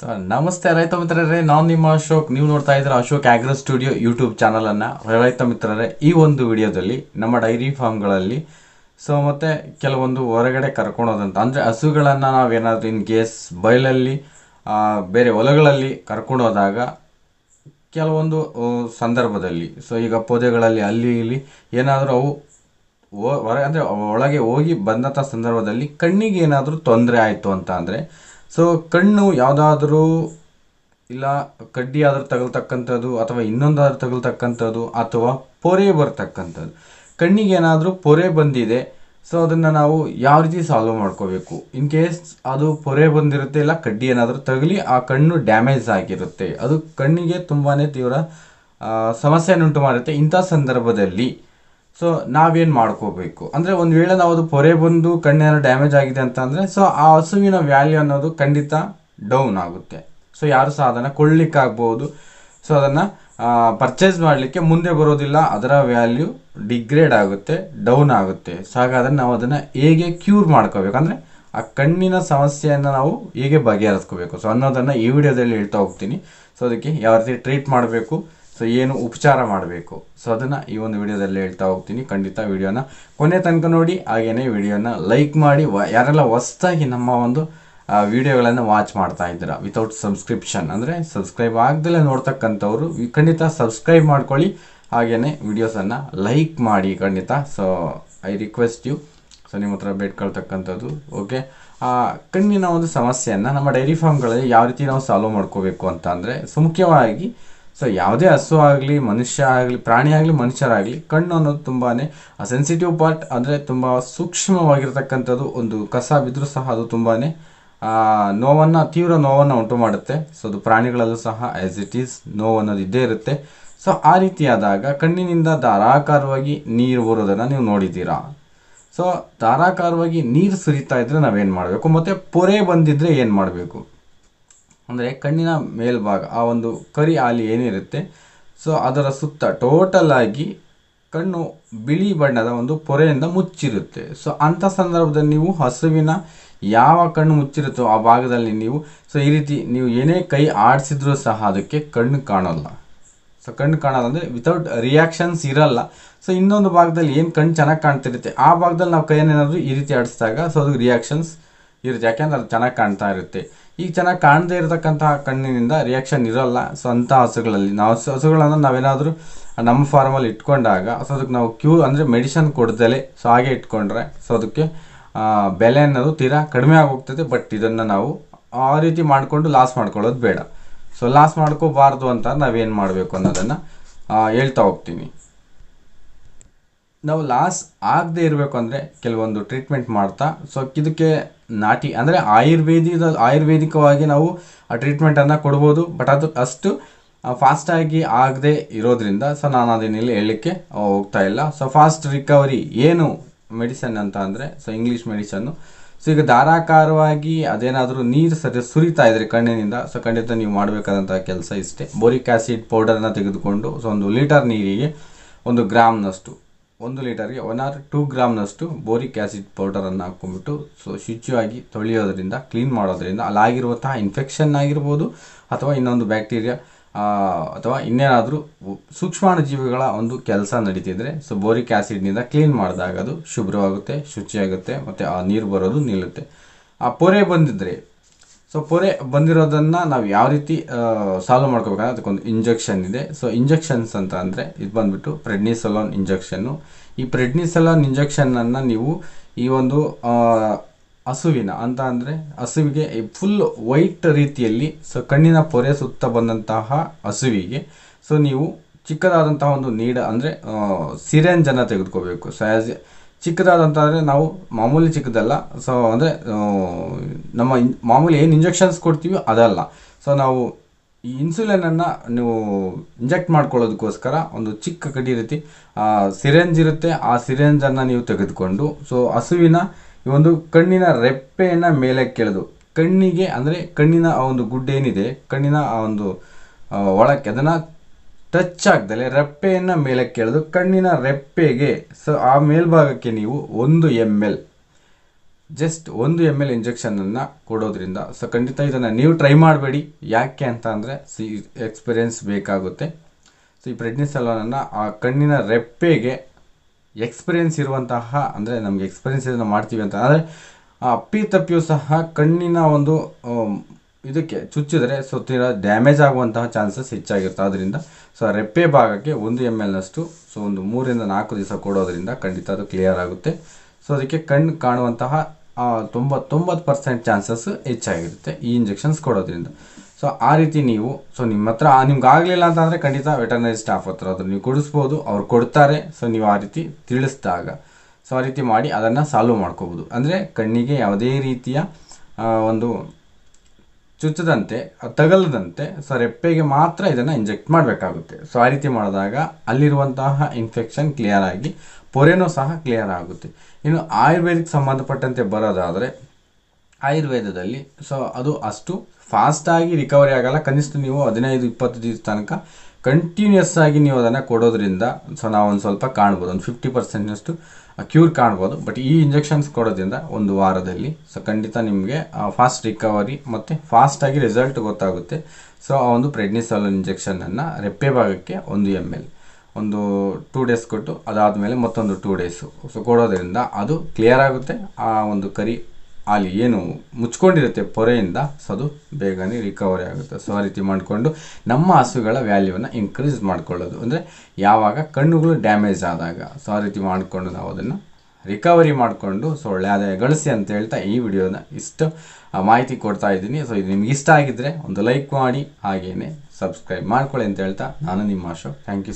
Sir, ನಮಸ್ತೆ ರೈತ ಮಿತ್ರರೇ, ನಾನು ನಿಮ್ಮ ಅಶೋಕ್. ನೀವು ನೋಡ್ತಾ ಇದ್ದೀರಾ ಅಶೋಕ್ ಆಗ್ರೋ ಸ್ಟುಡಿಯೋ ಯೂಟ್ಯೂಬ್ ಚಾನಲನ್ನು ರೈತ ಮಿತ್ರರೇ, ಈ ಒಂದು ವಿಡಿಯೋದಲ್ಲಿ ನಮ್ಮ ಡೈರಿ ಫಾರ್ಮ್ಗಳಲ್ಲಿ ಸೊ ಮತ್ತು ಕೆಲವೊಂದು ಹೊರಗಡೆ ಕರ್ಕೊಳೋದಂತ ಅಂದರೆ ಹಸುಗಳನ್ನು ನಾವೇನಾದರೂ ಇನ್ ಕೇಸ್ ಬಯಲಲ್ಲಿ ಬೇರೆ ಹೊಲಗಳಲ್ಲಿ ಕರ್ಕೊಂಡೋದಾಗ ಕೆಲವೊಂದು ಸಂದರ್ಭದಲ್ಲಿ, ಸೊ ಈಗ ಪೊದೆಗಳಲ್ಲಿ, ಅಲ್ಲಿ, ಇಲ್ಲಿ ಏನಾದರೂ ಅವು ಹೊರ, ಅಂದರೆ ಒಳಗೆ ಹೋಗಿ ಬಂದಂಥ ಸಂದರ್ಭದಲ್ಲಿ ಕಣ್ಣಿಗೆ ಏನಾದರೂ ತೊಂದರೆ ಆಯಿತು ಅಂತ ಅಂದರೆ ಸೊ ಕಣ್ಣು ಯಾವುದಾದ್ರೂ ಇಲ್ಲ ಕಡ್ಡಿ ಆದ್ರೂ ತಗಲ್ತಕ್ಕಂಥದ್ದು ಅಥವಾ ಇನ್ನೊಂದಾದ್ರೂ ತಗಲ್ತಕ್ಕಂಥದ್ದು ಅಥವಾ ಪೊರೆ ಬರ್ತಕ್ಕಂಥದ್ದು. ಕಣ್ಣಿಗೆ ಏನಾದರೂ ಪೊರೆ ಬಂದಿದೆ ಸೊ ಅದನ್ನು ನಾವು ಯಾವ ರೀತಿ ಸಾಲ್ವ್ ಮಾಡ್ಕೋಬೇಕು? ಇನ್ ಕೇಸ್ ಅದು ಪೊರೆ ಬಂದಿರುತ್ತೆ, ಇಲ್ಲ ಕಡ್ಡಿ ಏನಾದರೂ ತಗಲಿ, ಆ ಕಣ್ಣು ಡ್ಯಾಮೇಜ್ ಆಗಿರುತ್ತೆ. ಅದು ಕಣ್ಣಿಗೆ ತುಂಬಾ ತೀವ್ರ ಸಮಸ್ಯೆಯನ್ನುಂಟು ಮಾಡುತ್ತೆ ಇಂಥ ಸಂದರ್ಭದಲ್ಲಿ. ಸೊ ನಾವೇನು ಮಾಡ್ಕೋಬೇಕು? ಅಂದರೆ ಒಂದು ವೇಳೆ ನಾವು ಅದು ಪೊರೆ ಬಂದು ಕಣ್ಣೇನೋ ಡ್ಯಾಮೇಜ್ ಆಗಿದೆ ಅಂತ ಅಂದರೆ ಸೊ ಆ ಹಸುವಿನ ವ್ಯಾಲ್ಯೂ ಅನ್ನೋದು ಖಂಡಿತ ಡೌನ್ ಆಗುತ್ತೆ. ಸೊ ಯಾರು ಸಹ ಅದನ್ನು ಕೊಳ್ಳಿಕ್ಕಾಗ್ಬೋದು ಸೊ ಅದನ್ನು ಪರ್ಚೇಸ್ ಮಾಡಲಿಕ್ಕೆ ಮುಂದೆ ಬರೋದಿಲ್ಲ. ಅದರ ವ್ಯಾಲ್ಯೂ ಡಿಗ್ರೇಡ್ ಆಗುತ್ತೆ ಡೌನ್ ಆಗುತ್ತೆ. ಸೊ ಹಾಗಾದ್ರೆ ನಾವು ಅದನ್ನು ಹೇಗೆ ಕ್ಯೂರ್ ಮಾಡ್ಕೋಬೇಕು? ಅಂದರೆ ಆ ಕಣ್ಣಿನ ಸಮಸ್ಯೆಯನ್ನು ನಾವು ಹೇಗೆ ಬಗೆಹರಿಸ್ಕೋಬೇಕು? ಸೊ ಅನ್ನೋದನ್ನು ಈ ವಿಡಿಯೋದಲ್ಲಿ ಹೇಳ್ತಾ ಹೋಗ್ತೀನಿ. ಸೊ ಅದಕ್ಕೆ ಯಾವ ರೀತಿ ಟ್ರೀಟ್ ಮಾಡಬೇಕು? ಸೊ ಏನು ಉಪಚಾರ ಮಾಡಬೇಕು? ಸೊ ಅದನ್ನು ಈ ಒಂದು ವಿಡಿಯೋದಲ್ಲಿ ಹೇಳ್ತಾ ಹೋಗ್ತೀನಿ. ಖಂಡಿತ ವಿಡಿಯೋನ ಕೊನೆ ತನಕ ನೋಡಿ. ಹಾಗೇನೆ ವಿಡಿಯೋನ ಲೈಕ್ ಮಾಡಿ. ಯಾರೆಲ್ಲ ಹೊಸ್ದಾಗಿ ನಮ್ಮ ಒಂದು ವಿಡಿಯೋಗಳನ್ನು ವಾಚ್ ಮಾಡ್ತಾ ಇದ್ದೀರಾ ವಿತೌಟ್ ಸಬ್ಸ್ಕ್ರಿಪ್ಷನ್ ಅಂದರೆ ಸಬ್ಸ್ಕ್ರೈಬ್ ಆಗದಲ್ಲೇ ನೋಡ್ತಕ್ಕಂಥವ್ರು ಖಂಡಿತ ಸಬ್ಸ್ಕ್ರೈಬ್ ಮಾಡ್ಕೊಳ್ಳಿ. ಹಾಗೇನೆ ವಿಡಿಯೋಸನ್ನು ಲೈಕ್ ಮಾಡಿ ಖಂಡಿತ. So I request you so ನಿಮ್ಮ ಹತ್ರ ಬೇಡ್ಕೊಳ್ತಕ್ಕಂಥದ್ದು ಓಕೆ ಕಣ್ಣಿನ ಒಂದು ಸಮಸ್ಯೆಯನ್ನು ನಮ್ಮ ಡೈರಿ ಫಾರ್ಮ್ಗಳಲ್ಲಿ ಯಾವ ರೀತಿ ನಾವು ಸಾಲ್ವ್ ಮಾಡ್ಕೋಬೇಕು ಅಂತ ಅಂದರೆ ಸೊ ಮುಖ್ಯವಾಗಿ ಸೊ ಯಾವುದೇ ಹಸು ಆಗಲಿ, ಮನುಷ್ಯ ಆಗಲಿ, ಪ್ರಾಣಿ ಆಗಲಿ, ಮನುಷ್ಯರಾಗಲಿ, ಕಣ್ಣು ಅನ್ನೋದು ತುಂಬಾ ಸೆನ್ಸಿಟಿವ್ ಪಾರ್ಟ್ ಅಂದರೆ ತುಂಬ ಸೂಕ್ಷ್ಮವಾಗಿರತಕ್ಕಂಥದ್ದು ಒಂದು ಕಸ ಬಿದ್ದರೂ ಸಹ ಅದು ತುಂಬಾ ನೋವನ್ನು, ತೀವ್ರ ನೋವನ್ನು ಉಂಟು ಮಾಡುತ್ತೆ. ಸೊ ಅದು ಪ್ರಾಣಿಗಳಲ್ಲೂ ಸಹ ಆ್ಯಸ್ ಇಟ್ ಈಸ್ ನೋವು ಅನ್ನೋದು ಇದ್ದೇ ಇರುತ್ತೆ. ಸೊ ಆ ರೀತಿಯಾದಾಗ ಕಣ್ಣಿನಿಂದ ಧಾರಾಕಾರವಾಗಿ ನೀರು ಬರೋದನ್ನು ನೀವು ನೋಡಿದ್ದೀರಾ? ಸೊ ಧಾರಾಕಾರವಾಗಿ ನೀರು ಸುರಿತಾ ಇದ್ದರೆ ನಾವೇನು ಮಾಡಬೇಕು? ಮತ್ತು ಪೊರೆ ಬಂದಿದ್ದರೆ ಏನು ಮಾಡಬೇಕು? ಅಂದರೆ ಕಣ್ಣಿನ ಮೇಲ್ಭಾಗ, ಆ ಒಂದು ಕರಿ ಆಲಿ ಏನಿರುತ್ತೆ, ಸೊ ಅದರ ಸುತ್ತ ಟೋಟಲ್ ಆಗಿ ಕಣ್ಣು ಬಿಳಿ ಬಣ್ಣದ ಒಂದು ಪೊರೆಯಿಂದ ಮುಚ್ಚಿರುತ್ತೆ. ಸೊ ಅಂಥ ಸಂದರ್ಭದಲ್ಲಿ ನೀವು ಹಸುವಿನ ಯಾವ ಕಣ್ಣು ಮುಚ್ಚಿರುತ್ತೋ ಆ ಭಾಗದಲ್ಲಿ ನೀವು ಸೊ ಈ ರೀತಿ ನೀವು ಏನೇ ಕೈ ಆಡಿಸಿದ್ರೂ ಸಹ ಅದಕ್ಕೆ ಕಣ್ಣು ಕಾಣಲ್ಲ. ಸೊ ಕಣ್ಣು ಕಾಣೋಲ್ಲ ಅಂದರೆ ವಿತೌಟ್ ರಿಯಾಕ್ಷನ್ಸ್ ಇರಲ್ಲ. ಸೊ ಇನ್ನೊಂದು ಭಾಗದಲ್ಲಿ ಏನು ಕಣ್ಣು ಚೆನ್ನಾಗಿ ಕಾಣ್ತಿರುತ್ತೆ, ಆ ಭಾಗದಲ್ಲಿ ನಾವು ಕೈಯನ್ನೇನಾದರೂ ಈ ರೀತಿ ಆಡಿಸಿದಾಗ ಸೊ ಅದಕ್ಕೆ ರಿಯಾಕ್ಷನ್ಸ್ ಇರುತ್ತೆ. ಯಾಕೆಂದ್ರೆ ಅದು ಚೆನ್ನಾಗಿ ಕಾಣ್ತಾ ಇರುತ್ತೆ. ಈಗ ಚೆನ್ನಾಗಿ ಕಾಣದೇ ಇರತಕ್ಕಂತಹ ಕಣ್ಣಿನಿಂದ ರಿಯಾಕ್ಷನ್ ಇರೋಲ್ಲ. ಸೊ ಅಂಥ ಹಸುಗಳಲ್ಲಿ. ನಾವು ಹಸು- ಹಸುಗಳನ್ನು ನಾವೇನಾದರೂ ನಮ್ಮ ಫಾರ್ಮಲ್ಲಿ ಇಟ್ಕೊಂಡಾಗ ಸೊ ಅದಕ್ಕೆ ನಾವು ಕ್ಯೂ ಅಂದರೆ ಮೆಡಿಸನ್ ಕೊಡ್ದಲೆ. ಸೊ ಹಾಗೆ ಇಟ್ಕೊಂಡ್ರೆ ಸೊ ಅದಕ್ಕೆ ಬೆಲೆ ಅನ್ನೋದು ತೀರಾ ಕಡಿಮೆ ಆಗೋಗ್ತದೆ. ಬಟ್ ಇದನ್ನು ನಾವು ಆ ರೀತಿ ಮಾಡಿಕೊಂಡು ಲಾಸ್ ಮಾಡ್ಕೊಳ್ಳೋದು ಬೇಡ. ಸೊ ಲಾಸ್ ಮಾಡ್ಕೋಬಾರ್ದು ಅಂತ ನಾವೇನು ಮಾಡಬೇಕು ಅನ್ನೋದನ್ನು ಹೇಳ್ತಾ ಹೋಗ್ತೀನಿ. ನಾವು ಲಾಸ್ ಆಗದೆ ಇರಬೇಕು ಅಂದರೆ ಕೆಲವೊಂದು ಟ್ರೀಟ್ಮೆಂಟ್ ಮಾಡ್ತಾ ಸೊ ಇದಕ್ಕೆ ನಾಟಿ, ಅಂದರೆ ಆಯುರ್ವೇದಿದ, ಆಯುರ್ವೇದಿಕವಾಗಿ ನಾವು ಆ ಟ್ರೀಟ್ಮೆಂಟನ್ನು ಕೊಡ್ಬೋದು. ಬಟ್ ಅದು ಅಷ್ಟು ಫಾಸ್ಟಾಗಿ ಆಗದೆ ಇರೋದ್ರಿಂದ ಸೊ ನಾನು ಅದನ್ನೆಲ್ಲಿ ಹೇಳಲಿಕ್ಕೆ ಹೋಗ್ತಾ ಇಲ್ಲ. ಸೊ ಫಾಸ್ಟ್ ರಿಕವರಿ ಏನು ಮೆಡಿಸನ್ ಅಂತ ಅಂದರೆ ಸೊ ಇಂಗ್ಲೀಷ್ ಮೆಡಿಸನ್ನು ಸೊ ಈಗ ಧಾರಾಕಾರವಾಗಿ ಅದೇನಾದರೂ ನೀರು ಸರಿ ಸುರಿತಾ ಇದ್ರೆ ಕಣ್ಣಿನಿಂದ ಸೊ ಖಂಡಿತ ನೀವು ಮಾಡಬೇಕಾದಂಥ ಕೆಲಸ ಇಷ್ಟೇ. ಬೋರಿಕ್ ಆ್ಯಸಿಡ್ ಪೌಡರನ್ನು ತೆಗೆದುಕೊಂಡು ಸೊ ಒಂದು ಲೀಟರ್ ನೀರಿಗೆ ಒಂದು ಗ್ರಾಮ್ನಷ್ಟು ಒಂದು ಲೀಟರ್ಗೆ ಒನ್ ಆರ್ ಟೂ ಗ್ರಾಮ್ನಷ್ಟು ಬೋರಿಕ್ ಆ್ಯಸಿಡ್ ಪೌಡರನ್ನು ಹಾಕ್ಕೊಂಡ್ಬಿಟ್ಟು ಸೊ ಶುಚಿಯಾಗಿ ತೊಳೆಯೋದ್ರಿಂದ ಕ್ಲೀನ್ ಮಾಡೋದ್ರಿಂದ, ಅಲ್ಲಾಗಿರುವಂತಹ ಇನ್ಫೆಕ್ಷನ್ ಆಗಿರ್ಬೋದು, ಅಥವಾ ಇನ್ನೊಂದು ಬ್ಯಾಕ್ಟೀರಿಯಾ ಅಥವಾ ಇನ್ನೇನಾದರೂ ಸೂಕ್ಷ್ಮಾಣು ಜೀವಿಗಳ ಒಂದು ಕೆಲಸ ನಡೀತಿದ್ರೆ ಸೊ ಬೋರಿಕ್ ಆ್ಯಸಿಡ್ನಿಂದ ಕ್ಲೀನ್ ಮಾಡಿದಾಗ ಅದು ಶುಭ್ರವಾಗುತ್ತೆ, ಶುಚಿಯಾಗುತ್ತೆ, ಮತ್ತು ಆ ನೀರು ಬರೋದು ನಿಲ್ಲುತ್ತೆ. ಆ ಪೊರೆ ಬಂದಿದ್ರೆ ಸೊ ಪೊರೆ ಬಂದಿರೋದನ್ನು ನಾವು ಯಾವ ರೀತಿ ಸಾಲ್ವ್ ಮಾಡ್ಕೋಬೇಕಂದ್ರೆ ಅದಕ್ಕೊಂದು ಇಂಜೆಕ್ಷನ್ ಇದೆ. ಸೊ ಇಂಜೆಕ್ಷನ್ಸ್ ಅಂತ ಅಂದರೆ ಇದು ಬಂದ್ಬಿಟ್ಟು ಪ್ರೆಡ್ನಿಸಲೋನ್ ಇಂಜೆಕ್ಷನ್ನು ಈ ಪ್ರೆಡ್ನಿಸಲೋನ್ ಇಂಜೆಕ್ಷನನ್ನು ನೀವು ಈ ಒಂದು ಹಸುವಿನ ಅಂತ ಅಂದರೆ ಹಸುವಿಗೆ ಫುಲ್ ವೈಟ್ ರೀತಿಯಲ್ಲಿ ಸೊ ಕಣ್ಣಿನ ಪೊರೆ ಸುತ್ತ ಬಂದಂತಹ ಹಸುವಿಗೆ ಸೊ ನೀವು ಚಿಕ್ಕದಾದಂತಹ ಒಂದು ನೀಡ ಅಂದರೆ ಸಿರೆಂಜನ್ನು ತೆಗೆದುಕೋಬೇಕು. ಸೊ ಆ್ಯಸ್ ಚಿಕ್ಕದಾದಂತ ಅಂದರೆ ನಾವು ಮಾಮೂಲಿ ಚಿಕ್ಕದಲ್ಲ. ಸೊ ಅಂದರೆ ನಮ್ಮ ಮಾಮೂಲಿ ಏನು ಇಂಜೆಕ್ಷನ್ಸ್ ಕೊಡ್ತೀವಿ ಅದಲ್ಲ. ಸೊ ನಾವು ಈ ಇನ್ಸುಲಿನನ್ನು ನೀವು ಇಂಜೆಕ್ಟ್ ಮಾಡ್ಕೊಳ್ಳೋದಕ್ಕೋಸ್ಕರ ಒಂದು ಚಿಕ್ಕ ಕಡಿ ರೀತಿ ಸಿರೆಂಜ್ ಇರುತ್ತೆ. ಆ ಸಿರೆಂಜನ್ನು ನೀವು ತೆಗೆದುಕೊಂಡು ಸೊ ಹಸುವಿನ ಈ ಒಂದು ಕಣ್ಣಿನ ರೆಪ್ಪೆಯನ್ನು ಮೇಲೆ ಕೆಳೆದು, ಕಣ್ಣಿಗೆ, ಅಂದರೆ ಕಣ್ಣಿನ ಆ ಒಂದು ಗುಡ್ಡೆ ಏನಿದೆ, ಕಣ್ಣಿನ ಆ ಒಂದು ಒಳಕ್ಕೆ, ಅದನ್ನು ಟಚ್ ಆಗ್ದಲೆ ರೆಪ್ಪೆಯನ್ನು ಮೇಲೆ ಎಳೆದು ಕಣ್ಣಿನ ರೆಪ್ಪೆಗೆ ಸೊ ಆ ಮೇಲ್ಭಾಗಕ್ಕೆ ನೀವು ಒಂದು ಎಂ ಎಲ್ ಜಸ್ಟ್ ಒಂದು ಎಂ ಎಲ್ ಇಂಜೆಕ್ಷನನ್ನು ಕೊಡೋದ್ರಿಂದ ಸೊ ಖಂಡಿತ ಇದನ್ನು ನೀವು ಟ್ರೈ ಮಾಡಬೇಡಿ. ಯಾಕೆ ಅಂತ ಅಂದರೆ ಸಿ ಎಕ್ಸ್ಪೀರಿಯೆನ್ಸ್ ಬೇಕಾಗುತ್ತೆ. ಸೊ ಈ ಪ್ರೆಡ್ನಿಸಲೋನನ್ನು ಆ ಕಣ್ಣಿನ ರೆಪ್ಪೆಗೆ ಎಕ್ಸ್ಪೀರಿಯೆನ್ಸ್ ಇರುವಂತಹ ಅಂದರೆ ನಮಗೆ ಎಕ್ಸ್ಪೀರಿಯೆನ್ಸ್ ಇದನ್ನು ಮಾಡ್ತೀವಿ ಅಂತ. ಅಂದರೆ ಅಪ್ಪಿ ತಪ್ಪಿಯೂ ಸಹ ಕಣ್ಣಿನ ಒಂದು ಆಮ್, ಇದಕ್ಕೆ ಚುಚ್ಚಿದರೆ ಸೊ ಡ್ಯಾಮೇಜ್ ಆಗುವಂತಹ ಚಾನ್ಸಸ್ ಹೆಚ್ಚಾಗಿರುತ್ತೆ. ಆದ್ದರಿಂದ ಸೊ ರೆಪ್ಪೆ ಭಾಗಕ್ಕೆ ಒಂದು ಎಂ ಎಲ್ನಷ್ಟು ಸೊ ಒಂದು ಮೂರಿಂದ ನಾಲ್ಕು ದಿವಸ ಕೊಡೋದ್ರಿಂದ ಖಂಡಿತ ಅದು ಕ್ಲಿಯರ್ ಆಗುತ್ತೆ. ಸೊ ಅದಕ್ಕೆ ಕಣ್ಣು ಕಾಣುವಂತಹ ತೊಂಬತ್ತೊಂಬತ್ತು ಪರ್ಸೆಂಟ್ ಚಾನ್ಸಸ್ ಹೆಚ್ಚಾಗಿರುತ್ತೆ ಈ ಇಂಜೆಕ್ಷನ್ಸ್ ಕೊಡೋದ್ರಿಂದ. ಸೊ ಆ ರೀತಿ ನೀವು ಸೊ ನಿಮ್ಮ ಹತ್ರ ನಿಮ್ಗೆ ಆಗಲಿಲ್ಲ ಅಂತಂದರೆ ಖಂಡಿತ ವೆಟರ್ನರಿ ಸ್ಟಾಫ್ ಹತ್ರ ಆದರೂ ನೀವು ಕೊಡಿಸ್ಬೋದು. ಅವ್ರು ಕೊಡ್ತಾರೆ ಸೊ ನೀವು ಆ ರೀತಿ ತಿಳಿಸಿದಾಗ. ಸೊ ಆ ರೀತಿ ಮಾಡಿ ಅದನ್ನು ಸಾಲ್ವ್ ಮಾಡ್ಕೋಬೋದು. ಅಂದರೆ ಕಣ್ಣಿಗೆ ಯಾವುದೇ ರೀತಿಯ ಒಂದು ಚುಚ್ಚದಂತೆ, ತಗಲದಂತೆ ಸೊ ರೆಪ್ಪೆಗೆ ಮಾತ್ರ ಇದನ್ನು ಇಂಜೆಕ್ಟ್ ಮಾಡಬೇಕಾಗುತ್ತೆ. ಸೊ ಆ ರೀತಿ ಮಾಡಿದಾಗ ಅಲ್ಲಿರುವಂತಹ ಇನ್ಫೆಕ್ಷನ್ ಕ್ಲಿಯರ್ ಆಗಿ, ಪೊರೆನೂ ಸಹ ಕ್ಲಿಯರ್ ಆಗುತ್ತೆ. ಇನ್ನು ಆಯುರ್ವೇದಕ್ಕೆ ಸಂಬಂಧಪಟ್ಟಂತೆ ಬರೋದಾದರೆ, ಆಯುರ್ವೇದದಲ್ಲಿ ಸೊ ಅದು ಅಷ್ಟು ಫಾಸ್ಟಾಗಿ ರಿಕವರಿ ಆಗಲ್ಲ. ಕನಿಷ್ಠ ನೀವು ಹದಿನೈದು, ಇಪ್ಪತ್ತು ದಿವಸ ತನಕ ಕಂಟಿನ್ಯೂಸ್ ಆಗಿ ನೀವು ಅದನ್ನು ಕೊಡೋದ್ರಿಂದ ಸೊ ನಾವು ಒಂದು ಸ್ವಲ್ಪ ಕಾಣ್ಬೋದು. ಒಂದು ಫಿಫ್ಟಿ ಪರ್ಸೆಂಟ್ನಷ್ಟು ಕ್ಯೂರ್ ಕಾಣ್ಬೋದು. ಬಟ್ ಈ ಇಂಜೆಕ್ಷನ್ಸ್ ಕೊಡೋದ್ರಿಂದ ಒಂದು ವಾರದಲ್ಲಿ ಸೊ ಖಂಡಿತ ನಿಮಗೆ ಫಾಸ್ಟ್ ರಿಕವರಿ ಮತ್ತು ಫಾಸ್ಟಾಗಿ ರಿಸಲ್ಟ್ ಗೊತ್ತಾಗುತ್ತೆ. ಸೊ ಆ ಒಂದು ಪ್ರೆಡ್ನಿಸಾಲ್ ಇಂಜೆಕ್ಷನನ್ನು ರೆಪ್ಪೆ ಭಾಗಕ್ಕೆ ಒಂದು ಎಂ ಎಲ್ ಒಂದು ಟೂ ಡೇಸ್ ಕೊಟ್ಟು ಅದಾದಮೇಲೆ ಮತ್ತೊಂದು ಟೂ ಡೇಸು ಸೊ ಕೊಡೋದ್ರಿಂದ ಅದು ಕ್ಲಿಯರ್ ಆಗುತ್ತೆ. ಆ ಒಂದು ಕರಿ ಅಲ್ಲಿ ಏನು ಮುಚ್ಕೊಂಡಿರುತ್ತೆ ಪೊರೆಯಿಂದ ಸೊ ಅದು ಬೇಗನೆ ರಿಕವರಿ ಆಗುತ್ತೆ. ಸೊ ಆ ರೀತಿ ಮಾಡಿಕೊಂಡು ನಮ್ಮ ಹಸುಗಳ ವ್ಯಾಲ್ಯೂವನ್ನು ಇನ್ಕ್ರೀಸ್ ಮಾಡ್ಕೊಳ್ಳೋದು. ಅಂದರೆ ಯಾವಾಗ ಕಣ್ಣುಗಳು ಡ್ಯಾಮೇಜ್ ಆದಾಗ. ಸೊ ಆ ರೀತಿ ಮಾಡಿಕೊಂಡು ನಾವು ಅದನ್ನು ರಿಕವರಿ ಮಾಡಿಕೊಂಡು ಸೊ ಒಳ್ಳೆ ಆದಾಯ ಗಳಿಸಿ ಅಂತ ಹೇಳ್ತಾ ಈ ವಿಡಿಯೋನ ಇಷ್ಟು ಮಾಹಿತಿ ಕೊಡ್ತಾ ಇದ್ದೀನಿ. ಸೊ ಇದು ನಿಮ್ಗೆ ಇಷ್ಟ ಆಗಿದ್ದರೆ ಒಂದು ಲೈಕ್ ಮಾಡಿ, ಹಾಗೇನೆ ಸಬ್ಸ್ಕ್ರೈಬ್ ಮಾಡ್ಕೊಳ್ಳಿ ಅಂತ ಹೇಳ್ತಾ ನಾನು ನಿಮ್ಮ ಅಶೋಕ್. Thank you